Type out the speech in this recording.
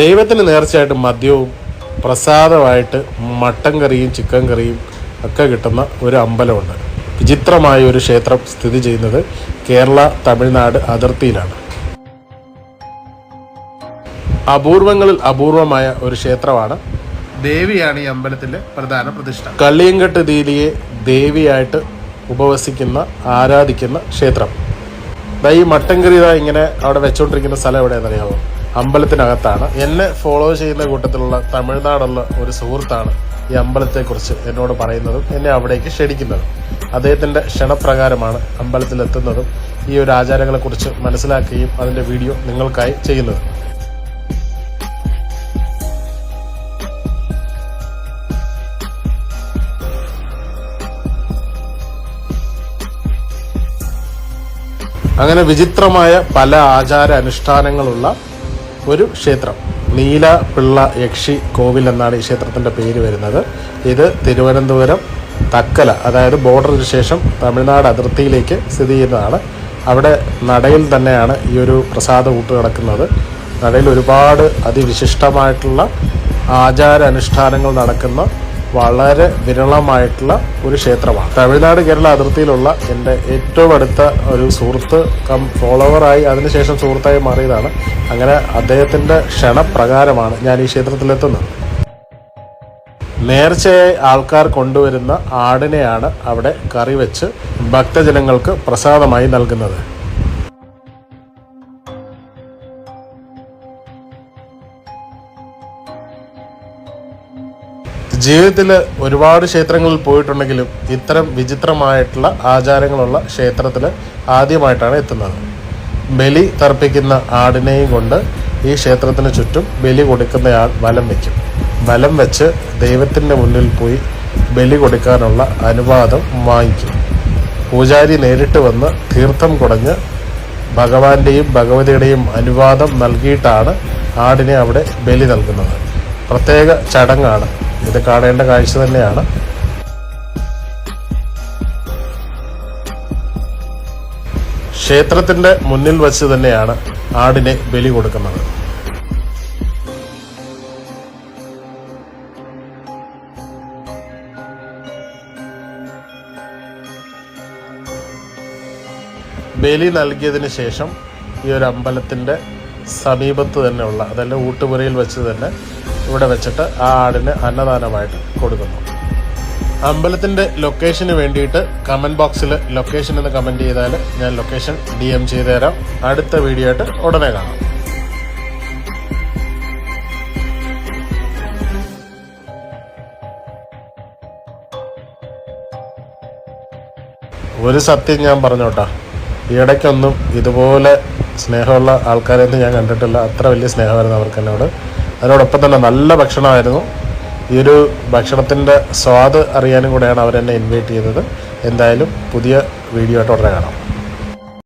ദൈവത്തിന് നേർച്ചയായിട്ട് മദ്യവും പ്രസാദമായിട്ട് മട്ടൻ കറിയും ചിക്കൻ കറിയും ഒക്കെ കിട്ടുന്ന ഒരു അമ്പലമുണ്ട്. വിചിത്രമായ ഒരു ക്ഷേത്രം സ്ഥിതി ചെയ്യുന്നത് കേരള തമിഴ്നാട് അതിർത്തിയിലാണ്. അപൂർവങ്ങളിൽ അപൂർവമായ ഒരു ക്ഷേത്രമാണ് ദേവിയാണ് ഈ അമ്പലത്തിലെ പ്രധാന പ്രതിഷ്ഠ. കള്ളിയങ്കട്ട് ദീലിയെ ദേവിയായിട്ട് ഉപവസിക്കുന്ന ആരാധിക്കുന്ന ക്ഷേത്രം. ഈ മട്ടൻ കറി ഇങ്ങനെ അവിടെ വെച്ചോണ്ടിരിക്കുന്ന സ്ഥലം എവിടെയാണെന്നറിയാമോ അമ്പലത്തിനകത്താണ്. എന്നെ ഫോളോ ചെയ്യുന്ന കൂട്ടത്തിലുള്ള തമിഴ്നാടുള്ള ഒരു സുഹൃത്താണ് ഈ അമ്പലത്തെക്കുറിച്ച് എന്നോട് പറയുന്നതും എന്നെ അവിടേക്ക് ക്ഷണിക്കുന്നതും. അദ്ദേഹത്തിന്റെ ക്ഷണപ്രകാരമാണ് അമ്പലത്തിലെത്തുന്നതും ഈ ഒരു ആചാരങ്ങളെക്കുറിച്ച് മനസ്സിലാക്കുകയും അതിന്റെ വീഡിയോ നിങ്ങൾക്കായി ചെയ്യുന്നത്. അങ്ങനെ വിചിത്രമായ പല ആചാര അനുഷ്ഠാനങ്ങളുള്ള ഒരു ക്ഷേത്രം. നീല പിള്ള യക്ഷി കോവിൽ എന്നാണ് ഈ ക്ഷേത്രത്തിന്റെ പേര് വരുന്നത്. ഇത് തിരുവനന്തപുരം തക്കല അതായത് ബോർഡറിന് ശേഷം തമിഴ്നാട് അതിർത്തിയിലേക്ക് സ്ഥിതി ചെയ്യുന്നതാണ്. അവിടെ നടയിൽ തന്നെയാണ് ഈ ഒരു പ്രസാദ കൂട്ട് കിടക്കുന്നത് നടയിൽ ഒരുപാട് അതിവിശിഷ്ടമായിട്ടുള്ള ആചാര അനുഷ്ഠാനങ്ങൾ നടക്കുന്ന വളരെ വിരളമായിട്ടുള്ള ഒരു ക്ഷേത്രമാണ്. തമിഴ്നാട് കേരള അതിർത്തിയിലുള്ള എന്റെ ഏറ്റവും അടുത്ത ഒരു സുഹൃത്ത് കം ഫോളോവറായി അതിനുശേഷം സുഹൃത്തായി മാറിയതാണ്. അങ്ങനെ അദ്ദേഹത്തിന്റെ ക്ഷണപ്രകാരമാണ് ഞാൻ ഈ ക്ഷേത്രത്തിലെത്തുന്നത്. നേർച്ചയായി ആൾക്കാർ കൊണ്ടുവരുന്ന ആടിനെയാണ് അവിടെ കറി വെച്ച് ഭക്തജനങ്ങൾക്ക് പ്രസാദമായി നൽകുന്നത്. ജീവിതത്തിൽ ഒരുപാട് ക്ഷേത്രങ്ങളിൽ പോയിട്ടുണ്ടെങ്കിലും ഇത്തരം വിചിത്രമായിട്ടുള്ള ആചാരങ്ങളുള്ള ക്ഷേത്രത്തിൽ ആദ്യമായിട്ടാണ് എത്തുന്നത്. ബലി തർപ്പിക്കുന്ന ആടിനെയും കൊണ്ട് ഈ ക്ഷേത്രത്തിന് ചുറ്റും ബലി കൊടുക്കുന്നയാൾ വലം വയ്ക്കും വലം വെച്ച് ദൈവത്തിന്റെ മുന്നിൽ പോയി ബലി കൊടുക്കാനുള്ള അനുവാദം വാങ്ങിക്കും. പൂജാരി നേരിട്ട് വന്ന് തീർത്ഥം കുടഞ്ഞ് ഭഗവാന്റെയും ഭഗവതിയുടെയും അനുവാദം നൽകിയിട്ടാണ് ആടിനെ അവിടെ ബലി നൽകുന്നത്. പ്രത്യേക ചടങ്ങാണ്. ഇത് കാണേണ്ട കാഴ്ച തന്നെയാണ്. ക്ഷേത്രത്തിന്റെ മുന്നിൽ വച്ച് തന്നെയാണ് ആടിനെ ബലി കൊടുക്കുന്നത്. ബലി നൽകിയതിന് ശേഷം ഈ ഒരു അമ്പലത്തിന്റെ സമീപത്ത് തന്നെയുള്ള അതല്ല ഊട്ടുപുരയിൽ വെച്ച് തന്നെ ഇവിടെ വെച്ചിട്ട് ആ ആടിന് അന്നദാനമായിട്ട് കൊടുക്കുന്നു. അമ്പലത്തിന്റെ ലൊക്കേഷന് വേണ്ടിയിട്ട് കമന്റ് ബോക്സിൽ ലൊക്കേഷൻ എന്ന് കമന്റ് ചെയ്താൽ ഞാൻ ലൊക്കേഷൻ ഡി എം ചെയ്തു തരാം അടുത്ത വീഡിയോ ആയിട്ട് ഉടനെ കാണാം. ഒരു സത്യം ഞാൻ പറഞ്ഞോട്ടാ. ഇടയ്ക്കൊന്നും ഇതുപോലെ സ്നേഹമുള്ള ആൾക്കാരെയൊന്നും ഞാൻ കണ്ടിട്ടില്ല. അത്ര വലിയ സ്നേഹമായിരുന്നു അവർക്ക് എന്നോട് അതിനോടൊപ്പം തന്നെ നല്ല ഭക്ഷണമായിരുന്നു. ഈ ഒരു ഭക്ഷണത്തിന്റെ സ്വാദ് അറിയാനും കൂടെയാണ് അവരെന്നെ ഇൻവൈറ്റ് ചെയ്തത്. എന്തായാലും പുതിയ വീഡിയോ ആയിട്ട് ഉടനെ കാണാം.